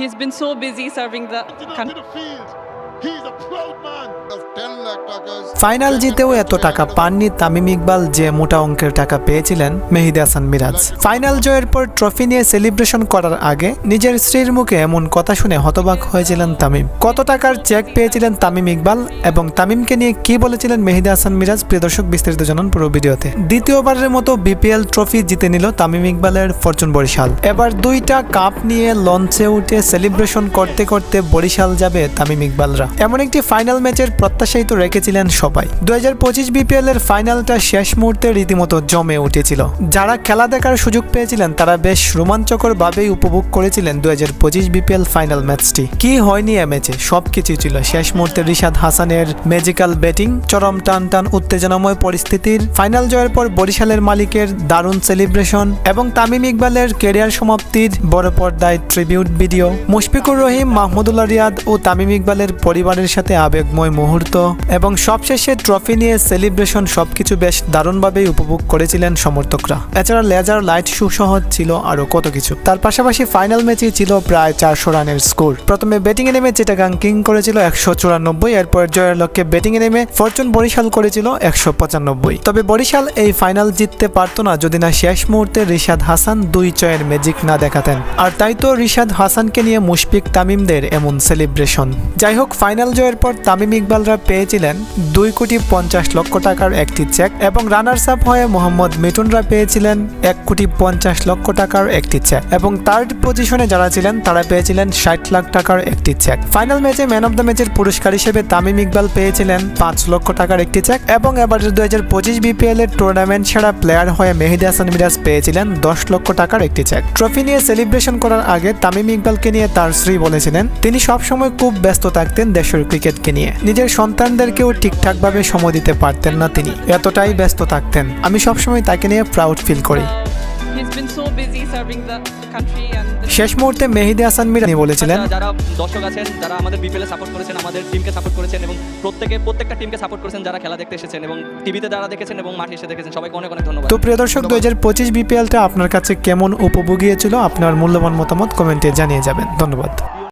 He's been so busy serving the country. to the field. He's a proud man. Of 10 lakh takas. Final জিতেও এত টাকা পাননি তামিম ইকবাল যে মোটা অঙ্কের টাকা পেয়েছিলেন মেহিদি হাসান মিরাজ। ফাইনাল জয়ের পর ট্রফি নিয়ে সেলিব্রেশন করার আগে নিজের স্ত্রীর মুখে এমন কথা শুনে হতবাক হয়েছিলেন তামিম। কত টাকার চেক পেয়েছিলেন তামিম ইকবাল এবং তামিমকে নিয়ে কি বলেছিলেন মেহিদি হাসান মিরাজ? প্রিয় দর্শক বিস্তারিত জানান পুরো ভিডিওতে। দ্বিতীয়বারের মতো বিপিএল ট্রফি জিতে নিল তামিম ইকবালের ফরচুন বরিশাল। এবার দুইটা কাপ নিয়ে লঞ্চে উঠে সেলিব্রেশন করতে করতে বরিশাল যাবে তামিম ইকবালরা। এমন একটি ফাইনাল ম্যাচের প্রত্যাশাই তো রেখেছিলেন সবাই। দু হাজার পঁচিশ বিপিএল এর ফাইনালটা শেষ মুহূর্তে রীতিমতো জমে উঠেছিল। যারা খেলা দেখার সুযোগ পেয়েছিলেন, তারা বেশ রোমাঞ্চকর ভাবেই উপভোগ করেছিলেন দু হাজার পঁচিশ বিপিএল ফাইনাল ম্যাচটি কি হয়নি এ ম্যাচে সবকিছু ছিল। শেষ মুহূর্তে রিশাদ হাসানের ম্যাজিক্যাল ব্যাটিং চরম টান টান, উত্তেজনাময় পরিস্থিতির। ফাইনাল জয়ের পর বরিশালের মালিকের দারুণ সেলিব্রেশন এবং তামিম ইকবালের কেরিয়ার সমাপ্তির বড় পর্দায় ট্রিবিউট ভিডিও মুশফিকুর রহিম, মাহমুদুল্লাহ রিয়াদ ও তামিম ইকবালের পরিবারের সাথে আবেগময় মুহূর্ত। এবং সবশেষে ট্রফি নিয়ে সেলিব্রেশন সবকিছু বেশ দারুণভাবেই উপভোগ করেছিলেন সমর্থকরা। এছাড়া লেজার লাইট শু সহ ছিল আরও কত কিছু। তার পাশাপাশি ফাইনাল ম্যাচে ছিল প্রায় চারশো রানের স্কোর। প্রথমে ব্যাটিংয়ে নেমে চিটাগাং কিং করেছিল একশো চুরানব্বই, এরপর জয়ের লক্ষ্যে ব্যাটিংয়ে নেমে ফরচুন বরিশাল করেছিল একশো পঁচানব্বই। তবে বরিশাল এই ফাইনাল জিততে পারত না যদি না শেষ মুহূর্তে রিশাদ হাসান দুই চয়ের ম্যাজিক না দেখাতেন। আর তাই তো রিশাদ হাসানকে নিয়ে মুশফিক তামিমদের এমন সেলিব্রেশন। যাই হোক, ফাইনাল জয়ের পর তামিম ইকবালরা পেয়েছিলেন দুই কোটি পঞ্চাশ লক্ষ টাকার একটি চেক এবং রানার্স আপ হয়ে মোহাম্মদ মিটুনরা পেয়েছিলেন এক কোটি পঞ্চাশ লক্ষ টাকার একটি চেক এবং থার্ড পজিশনে যারা ছিলেন তারা পেয়েছিলেন ষাট লাখ টাকার একটি চেক। ফাইনাল ম্যাচে ম্যান অফ দ্য ম্যাচের পুরস্কার হিসেবে তামিম ইকবাল পেয়েছিলেন পাঁচ লক্ষ টাকার একটি চেক এবং এবারের দু হাজার পঁচিশ বিপিএল এর টুর্নামেন্ট সেরা প্লেয়ার হয়ে মেহেদি হাসান মিরাজ পেয়েছিলেন দশ লক্ষ টাকার একটি চেক। ট্রফি নিয়ে সেলিব্রেশন করার আগে তামিম ইকবালকে নিয়ে তার শ্রী বলেছিলেন, তিনি সবসময় খুব ব্যস্ত থাকতেন দেশের ক্রিকেটকে নিয়ে। নিজের সন্তানদেরকেও ঠিকঠাকভাবে সময় দিতে পারতেন না তিনি। এতটাই ব্যস্ত থাকতেন। আমি সবসময় তাকে নিয়ে প্রাউড ফিল করি। শেষ মুহূর্তে মেহেদি হাসান মিরানি বলেছিলেন যারা- যারা দর্শক আছেন যারা আমাদের বিপিএল সাপোর্ট করেছেন আমাদের টিমকে সাপোর্ট করেছেন এবং প্রত্যেকে প্রত্যেকটা টিমকে সাপোর্ট করেছেন যারা খেলা দেখতে এসেছেন এবং টিভিতে যারা দেখেছেন এবং মাঠে এসে দেখেছেন সবাইকে অনেক অনেক ধন্যবাদ। তো প্রিয় দর্শক দু হাজার পঁচিশ বিপিএলটা আপনার কাছে কেমন উপভোগী ছিল আপনার মূল্যবান মতামত কমেন্টে জানিয়ে যাবেন। ধন্যবাদ।